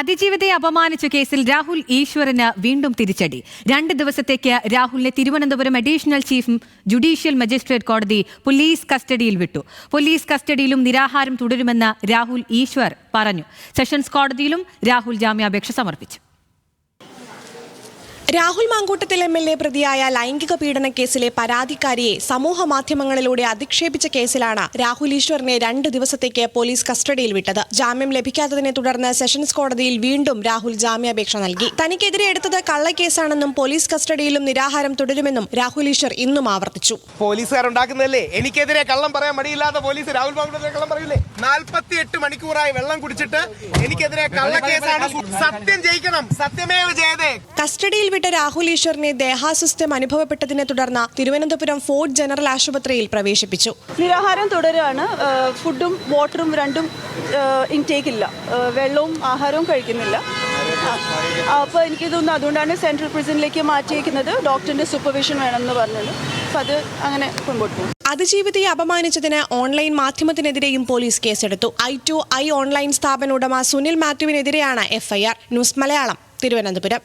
അതിജീവിതയെ അപമാനിച്ച കേസിൽ രാഹുൽ ഈശ്വരന് വീണ്ടും തിരിച്ചടി. രണ്ട് ദിവസത്തേക്ക് രാഹുലിനെ Thiruvananthapuram additional chief judicial magistrate കോടതി പോലീസ് കസ്റ്റഡിയിൽ വിട്ടു. പോലീസ് കസ്റ്റഡിയിലും നിരാഹാരം തുടരുമെന്ന് രാഹുൽ ഈശ്വർ പറഞ്ഞു. സെഷൻസ് കോടതിയിലും രാഹുൽ ജാമ്യാപേക്ഷ സമർപ്പിച്ചു. Rahul Mankoottathil M L A പ്രതിയായ ലൈംഗിക പീഡന കേസിലെ പരാതിക്കാരിയെ സമൂഹ മാധ്യമങ്ങളിലൂടെ അധിക്ഷേപിച്ച കേസിലാണ് രാഹുൽ ഈശ്വറിനെ രണ്ട് ദിവസത്തേക്ക് പോലീസ് കസ്റ്റഡിയിൽ വിട്ടത്. ജാമ്യം ലഭിക്കാത്തതിനെ തുടർന്ന് സെഷൻസ് കോടതിയിൽ വീണ്ടും രാഹുൽ ജാമ്യാപേക്ഷ നൽകി. തനിക്കെതിരെ എടുത്തത് കള്ളക്കേസാണെന്നും പോലീസ് കസ്റ്റഡിയിലും നിരാഹാരം തുടരുമെന്നും രാഹുൽ ഈശ്വർ ഇന്നും ആവർത്തിച്ചു. പോലീസുകാരുണ്ടാക്കുന്നതല്ലേ? എനിക്കെതിരെ കള്ളം പറയാൻ മടിയില്ലാത്ത പോലീസ് രാഹുൽ മാങ്കൂട്ടത്തിലെ കള്ളം പറയൂലേ? നാൽപ്പത്തി എട്ട് മണിക്കൂറായി വെള്ളം കുടിച്ചിട്ട് എനിക്കെതിരെ കള്ളക്കേസാണ് സത്യം ജയിക്കണം. സത്യമേവ ജയതേ. കസ്റ്റഡിയിൽ വിട്ട രാഹുൽ ഈശ്വറിനെ ദേഹാസ്വസ്ഥ്യം അനുഭവപ്പെട്ടതിനെ തുടർന്ന് തിരുവനന്തപുരം ഫോർട്ട് ജനറൽ ആശുപത്രിയിൽ പ്രവേശിപ്പിച്ചു. നിരാഹാരം തുടരുകയാണ്. ഫുഡും വാട്ടറും രണ്ടും ഇൻടേക്ക് ഇല്ല. വെള്ളവും ആഹാരവും കഴിക്കുന്നില്ല. അപ്പോൾ എനിക്ക് അതുകൊണ്ടാണ് സെൻട്രൽ പ്രിസണിലേക്ക് മാറ്റിയേക്കുന്നത്. ഡോക്ടറിന്റെ സൂപ്പർവിഷൻ വേണമെന്ന് പറഞ്ഞത് അപ്പോൾ അത് അങ്ങനെ മുമ്പോട്ട് പോകും അതിജീവിതയെ അപമാനിച്ചതിന് ഓൺലൈൻ മാധ്യമത്തിനെതിരെയും പോലീസ് കേസെടുത്തു. ഐ ടു ഐ ഓൺലൈൻ സ്ഥാപന ഉടമ സുനിൽ മാത്യുവിനെതിരെയാണ് എഫ്ഐആർ. ന്യൂസ് മലയാളം തിരുവനന്തപുരം.